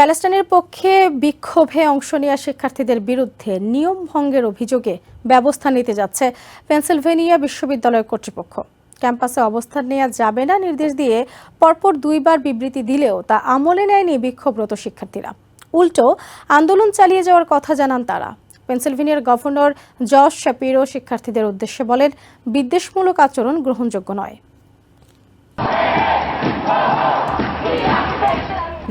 প্যালেস্টাইনের পক্ষে বিক্ষোভে অংশ নেওয়া শিক্ষার্থীদের বিরুদ্ধে নিয়ম ভঙ্গের অভিযোগে ব্যবস্থা নিতে যাচ্ছে পেনসিলভেনিয়া বিশ্ববিদ্যালয় কর্তৃপক্ষ। ক্যাম্পাসে অবস্থান নেওয়া যাবে না নির্দেশ দিয়ে পরপর দুইবার বিবৃতি দিলেও তা আমলে নেয়নি বিক্ষোভরত শিক্ষার্থীরা। উল্টো, আন্দোলন চালিয়ে যাওয়ার কথা জানান তারা। পেনসিলভেনিয়ার গভর্নর জশ শ্যাপিরো শিক্ষার্থীদের উদ্দেশ্যে বলেন, বিদ্বেষমূলক আচরণ গ্রহণযোগ্য নয়।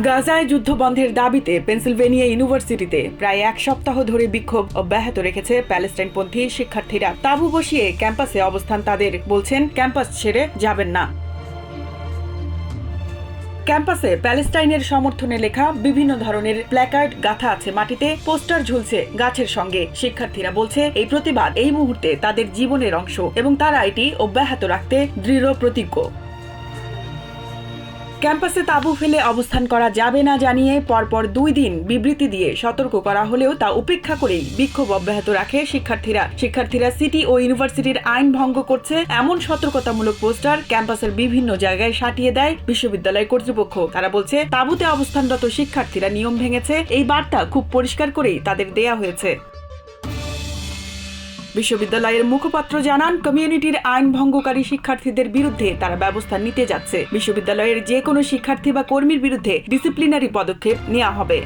গাজায় যুদ্ধবন্ধের দাবিতে পেনসিলভেনিয়া ইউনিভার্সিটিতে প্রায় এক সপ্তাহ ধরে বিক্ষোভ অব্যাহত রেখেছে প্যালেস্টাইনপন্থী শিক্ষার্থীরা। তাঁবু বসিয়ে ক্যাম্পাসে অবস্থান তাদের, বলছেন, ক্যাম্পাস ছেড়ে যাবেন না। ক্যাম্পাসে প্যালেস্টাইনের সমর্থনে লেখা বিভিন্ন ধরনের প্ল্যাকার্ড গাঁথা আছে মাটিতে, পোস্টার ঝুলছে গাছের সঙ্গে। শিক্ষার্থীরা বলছে, এই প্রতিবাদ এই মুহূর্তে তাদের জীবনের অংশ এবং তারা এটি অব্যাহত রাখতে দৃঢ় প্রতিজ্ঞ। ক্যাম্পাসে তাঁবু ফেলে অবস্থান করা যাবে না জানিয়ে পরপর দুই দিন বিবৃতি দিয়ে সতর্ক করা হলেও তা উপেক্ষা করেই বিক্ষোভ অব্যাহত রাখে শিক্ষার্থীরা। শিক্ষার্থীরা সিটি ও ইউনিভার্সিটির আইন ভঙ্গ করছে এমন সতর্কতামূলক পোস্টার ক্যাম্পাসের বিভিন্ন জায়গায় সাটিয়ে দেয় বিশ্ববিদ্যালয় কর্তৃপক্ষ। তারা বলছে, তাঁবুতে অবস্থানরত শিক্ষার্থীরা নিয়ম ভেঙেছে। এই বার্তা খুব পরিষ্কার করেই তাদের দেয়া হয়েছে। বিশ্ববিদ্যালয়ের মুখপাত্র জানান, কমিউনিটির আইন ভঙ্গকারী শিক্ষার্থীদের বিরুদ্ধে তারা ব্যবস্থা নিতে যাচ্ছে। বিশ্ববিদ্যালয়ের যে কোনো শিক্ষার্থী বা কর্মীর বিরুদ্ধে ডিসিপ্লিনারি পদক্ষেপ নেওয়া হবে।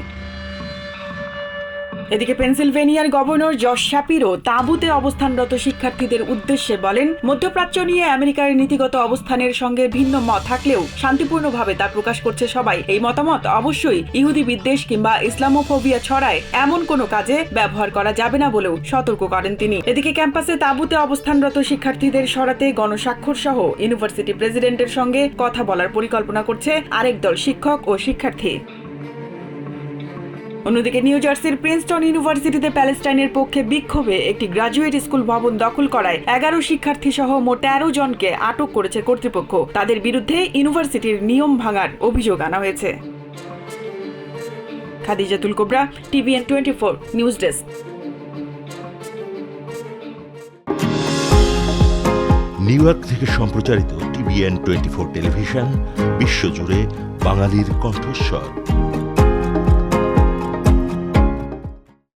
এদিকে পেনসিলভেনিয়ার গভর্নর জশ শাপিরো তাঁবুতে অবস্থানরত শিক্ষার্থীদের উদ্দেশ্যে বলেন, মধ্যপ্রাচ্য নিয়ে আমেরিকার নীতিগত অবস্থানের সঙ্গে ভিন্ন মত থাকলেও শান্তিপূর্ণভাবে তা প্রকাশ করছে সবাই। এই মতামত অবশ্যই ইহুদি বিদ্বেষ কিংবা ইসলামোফোবিয়া ছড়ায় এমন কোনো কাজে ব্যবহার করা যাবে না বলেও সতর্ক করেন তিনি। এদিকে ক্যাম্পাসে তাঁবুতে অবস্থানরত শিক্ষার্থীদের সরাতে গণস্বাক্ষর সহ ইউনিভার্সিটি প্রেসিডেন্টের সঙ্গে কথা বলার পরিকল্পনা করছে আরেক দল শিক্ষক ও শিক্ষার্থী। অন্যদিকে নিউ জার্সির প্রিন্সটন ইউনিভার্সিটিতে প্যালেস্টাইনের পক্ষে বিক্ষোভে একটি গ্রাজুয়েট স্কুল ভবন দখল করায় এগারো শিক্ষার্থী সহ মোট তেরো জনকে আটক করেছে কর্তৃপক্ষ। তাদের বিরুদ্ধে ইউনিভার্সিটির নিয়ম ভাঙার অভিযোগ আনা হয়েছে। Khadijatul Kobra, TVN twenty four news desk. New York থেকে সম্প্রচারিত টিভিএন টোয়েন্টি ফোর টেলিভিশন, বিশ্বজুড়ে বাঙালির কণ্ঠস্বর।